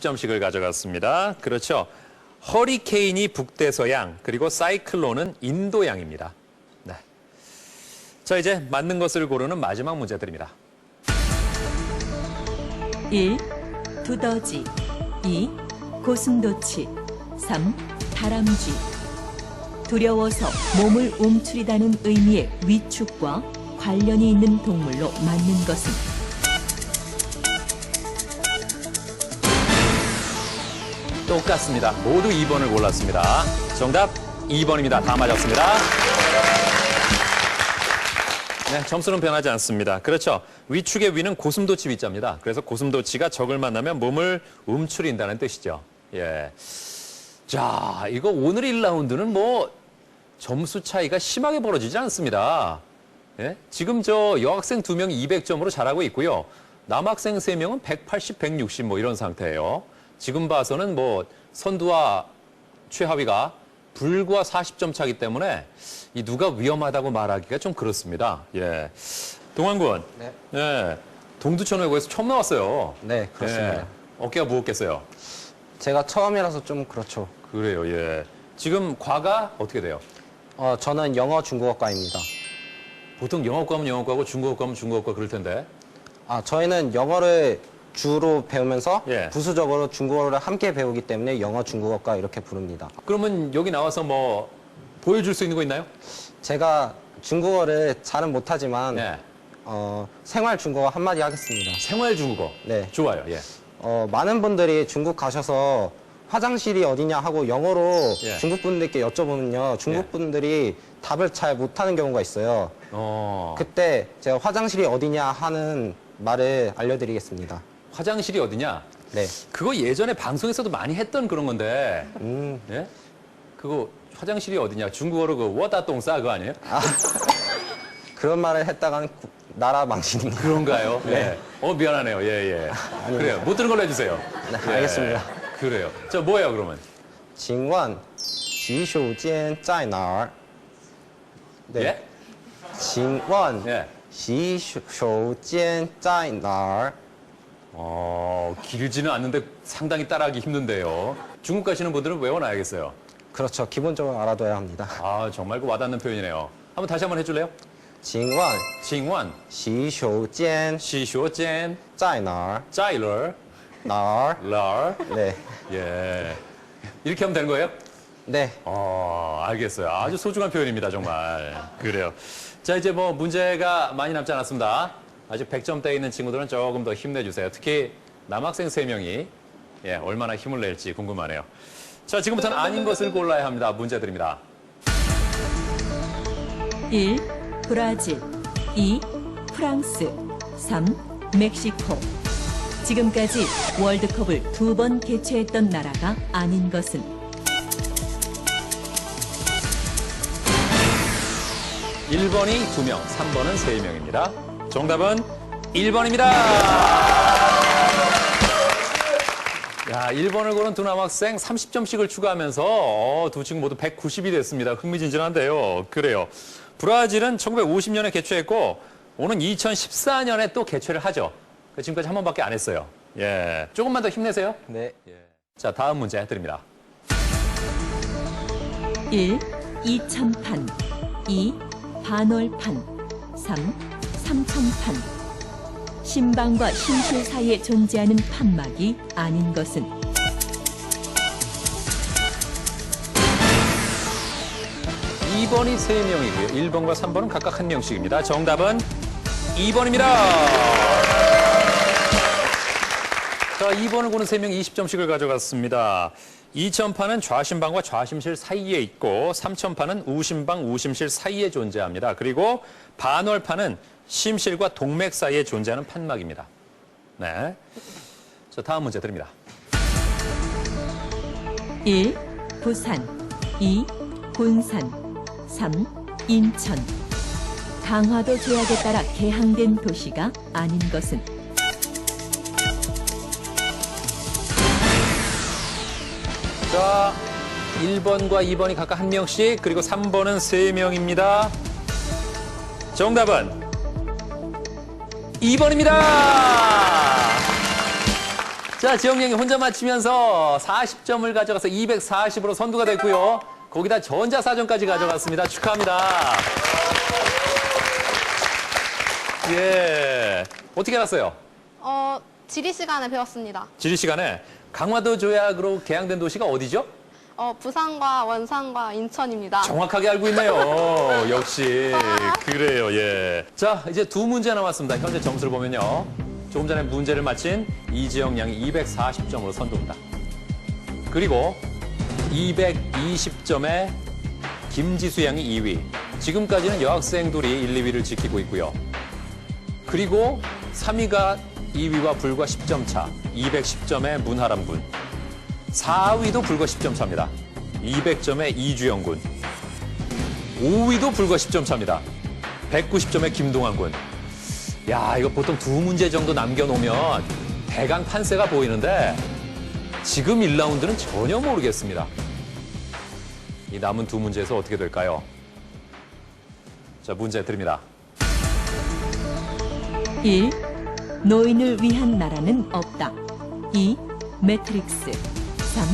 점씩을 가져갔습니다. 그렇죠. 허리케인이 북대서양, 그리고 사이클론은 인도양입니다. 네. 자, 이제 맞는 것을 고르는 마지막 문제 드립니다. 1. 두더지 2. 고슴도치 3. 다람쥐 두려워서 몸을 움츠리다는 의미의 위축과 관련이 있는 동물로 맞는 것은 똑같습니다. 모두 2번을 골랐습니다. 정답 2번입니다. 다 맞았습니다. 네, 점수는 변하지 않습니다. 그렇죠. 위축의 위는 고슴도치 위자입니다. 그래서 고슴도치가 적을 만나면 몸을 움츠린다는 뜻이죠. 예. 자, 이거 오늘 1라운드는 뭐 점수 차이가 심하게 벌어지지 않습니다. 예? 지금 저 여학생 두 명이 200점으로 잘하고 있고요. 남학생 세 명은 180, 160 뭐 이런 상태예요. 지금 봐서는 뭐 선두와 최하위가 불과 40점 차기 때문에 이 누가 위험하다고 말하기가 좀 그렇습니다. 예. 동환군. 네. 예. 동두천 외고에서 처음 나왔어요. 네, 그렇습니다. 예. 어깨가 무겁겠어요. 제가 처음이라서 좀 그렇죠. 그래요, 예. 지금 과가 어떻게 돼요? 어, 저는 영어 중국어과입니다. 보통 영어과 하면 영어과고 중국어과 하면 중국어과 그럴 텐데. 아, 저희는 영어를 주로 배우면서 예. 부수적으로 중국어를 함께 배우기 때문에 영어 중국어과 이렇게 부릅니다. 그러면 여기 나와서 뭐 보여줄 수 있는 거 있나요? 제가 중국어를 잘은 못하지만 네. 어, 생활 중국어 한마디 하겠습니다. 생활 중국어. 네. 좋아요, 예. 어, 많은 분들이 중국 가셔서 화장실이 어디냐 하고 영어로 예. 중국 분들께 여쭤보면요. 중국 분들이 답을 잘 못하는 경우가 있어요. 어, 그때 제가 화장실이 어디냐 하는 말을 알려드리겠습니다. 화장실이 어디냐? 네. 그거 예전에 방송에서도 많이 했던 그런 건데, 음, 예? 그거 화장실이 어디냐? 중국어로 그 워다똥싸 그거 아니에요? 그런 말을 했다가는 구- 나라 망신입니다. 그런가요? 예. 어, 미안하네요. 예, 예. 그래요. 못 들은 걸로 해주세요. 네, 예. 알겠습니다. 그래요. 저 뭐예요, 그러면? 请问洗手间在哪儿? 네. 예? 请问 예. 洗手间在哪儿? 어, 길지는 않는데 상당히 따라하기 힘든데요. 중국 가시는 분들은 외워놔야겠어요. 그렇죠. 기본적으로 알아둬야 합니다. 아, 정말 그 와닿는 표현이네요. 한번 다시 한번 해줄래요? 징원, 징원. 시쇼젠, 시쇼젠, 짜이널, 짜이럴, 날, 럴. 네, 예. 이렇게 하면 되는 거예요? 네. 어, 알겠어요. 아주 소중한 표현입니다, 정말. 그래요. 자, 이제 뭐 문제가 많이 남지 않았습니다. 아직 100점대에 있는 친구들은 조금 더 힘내주세요. 특히 남학생 3명이 예, 얼마나 힘을 낼지 궁금하네요. 자, 지금부터는 아닌 것을 골라야 합니다. 문제 드립니다. 1. 브라질 2. 프랑스 3. 멕시코 지금까지 월드컵을 두 번 개최했던 나라가 아닌 것은 1번이 2명, 3번은 3명입니다. 정답은 1번입니다. 야, 1번을 고른 두 남학생 30점씩을 추가하면서 어, 두 친구 모두 190이 됐습니다. 흥미진진한데요. 그래요. 브라질은 1950년에 개최했고 오는 2014년에 또 개최를 하죠. 그 지금까지 한 번밖에 안 했어요. 예, 조금만 더 힘내세요. 네. 자, 다음 문제 드립니다. 1. 이천판 2. 반월판 3. 삼천판 신방과 심실 사이에 존재하는 판막이 아닌 것은 2번이 3명이고요. 1번과 3번은 각각 한 명씩입니다. 정답은 2번입니다. 자, 2번을 고른 3명 20점씩을 가져갔습니다. 2천판은 좌심방과 좌심실 사이에 있고 3천판은 우심방, 우심실 사이에 존재합니다. 그리고 반월판은 심실과 동맥 사이에 존재하는 판막입니다. 네. 자, 다음 문제 드립니다. 1. 부산 2. 군산 3. 인천 강화도 조약에 따라 개항된 도시가 아닌 것은 자, 1번과 2번이 각각 한 명씩, 그리고 3번은 3명입니다. 정답은 2번입니다. 자, 지영양이 혼자 맞히면서 40점을 가져가서 240으로 선두가 됐고요. 거기다 전자사전까지 가져갔습니다. 축하합니다. 예. 어떻게 알았어요? 어, 지리 시간에 배웠습니다. 지리 시간에 강화도 조약으로 개항된 도시가 어디죠? 어, 부산과 원산과 인천입니다. 정확하게 알고 있네요. 역시 그래요. 예. 자 이제 두 문제 남았습니다. 현재 점수를 보면요. 조금 전에 문제를 마친 이지영 양이 240점으로 선두입니다. 그리고 220점에 김지수 양이 2위. 지금까지는 여학생 둘이 1, 2위를 지키고 있고요. 그리고 3위가 2위와 불과 10점 차. 210점의 문하람 군. 4위도 불과 10점 차입니다. 200점의 이주영 군. 5위도 불과 10점 차입니다. 190점의 김동환 군. 야, 이거 보통 두 문제 정도 남겨놓으면 대강 판세가 보이는데 지금 1라운드는 전혀 모르겠습니다. 이 남은 두 문제에서 어떻게 될까요? 자, 문제 드립니다. 1. 노인을 위한 나라는 없다. 2. 매트릭스 3.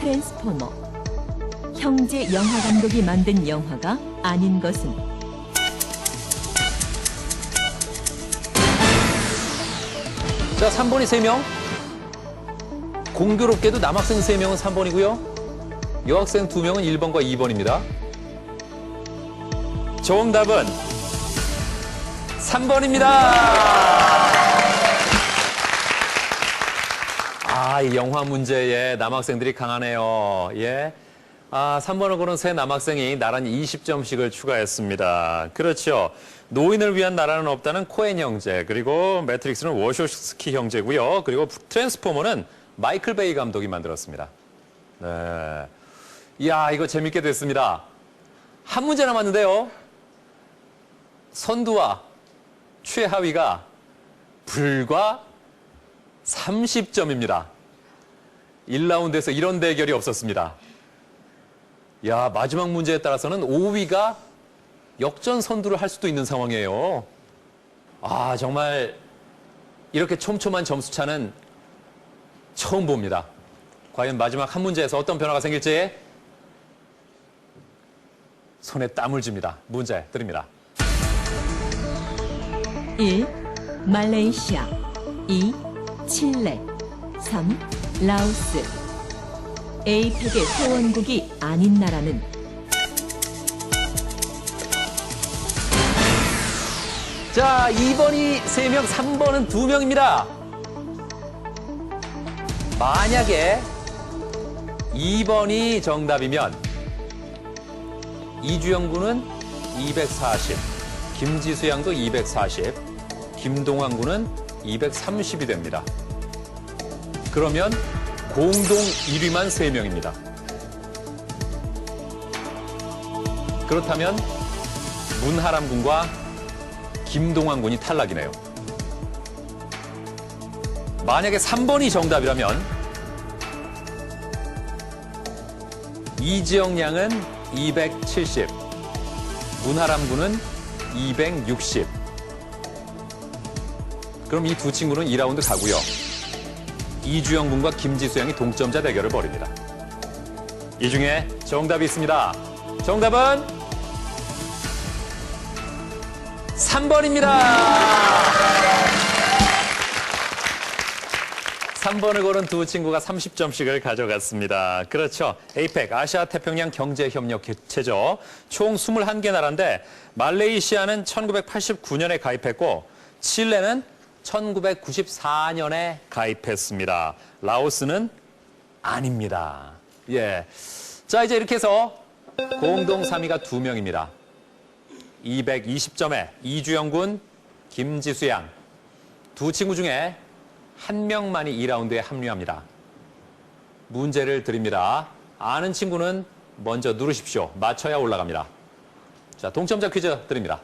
트랜스포머 형제 영화 감독이 만든 영화가 아닌 것은 자, 3번이 3명. 공교롭게도 남학생 3명은 3번이고요. 여학생 2명은 1번과 2번입니다. 정답은 3번입니다. 아, 이 영화 문제에 남학생들이 강하네요. 예. 아, 3번을 고른 세 남학생이 나란히 20점씩을 추가했습니다. 그렇죠. 노인을 위한 나라는 없다는 코엔 형제, 그리고 매트릭스는 워쇼스키 형제고요. 그리고 트랜스포머는 마이클 베이 감독이 만들었습니다. 네. 이야, 이거 재밌게 됐습니다. 한 문제 남았는데요. 선두와 최하위가 불과 30점입니다. 1라운드에서 이런 대결이 없었습니다. 야, 마지막 문제에 따라서는 5위가 역전 선두를 할 수도 있는 상황이에요. 아, 정말 이렇게 촘촘한 점수 차는 처음 봅니다. 과연 마지막 한 문제에서 어떤 변화가 생길지 손에 땀을 줍니다. 문제 드립니다. 1. 말레이시아 2. 칠레 3. 라오스 에이펙의 회원국이 아닌 나라는 자, 2번이 3명, 3번은 2명입니다. 만약에 2번이 정답이면 이주영 군은 240, 김지수 양도 240, 김동환 군은 230이 됩니다. 그러면 공동 1위만 3명입니다. 그렇다면 문하람 군과 김동환 군이 탈락이네요. 만약에 3번이 정답이라면 이지영 양은 270, 문하람 군은 260. 그럼 이 두 친구는 2라운드 가고요. 이주영 군과 김지수 양이 동점자 대결을 벌입니다. 이 중에 정답이 있습니다. 정답은 3번입니다. 3번을 고른 두 친구가 30점씩을 가져갔습니다. 그렇죠. 에이펙, 아시아 태평양 경제협력 개체죠. 총 21개 나라인데 말레이시아는 1989년에 가입했고 칠레는 1994년에 가입했습니다. 라오스는 아닙니다. 예. 자, 이제 이렇게 해서 공동 3위가 두 명입니다. 220점에 이주영 군, 김지수 양. 두 친구 중에 한 명만이 2라운드에 합류합니다. 문제를 드립니다. 아는 친구는 먼저 누르십시오. 맞춰야 올라갑니다. 자, 동점자 퀴즈 드립니다.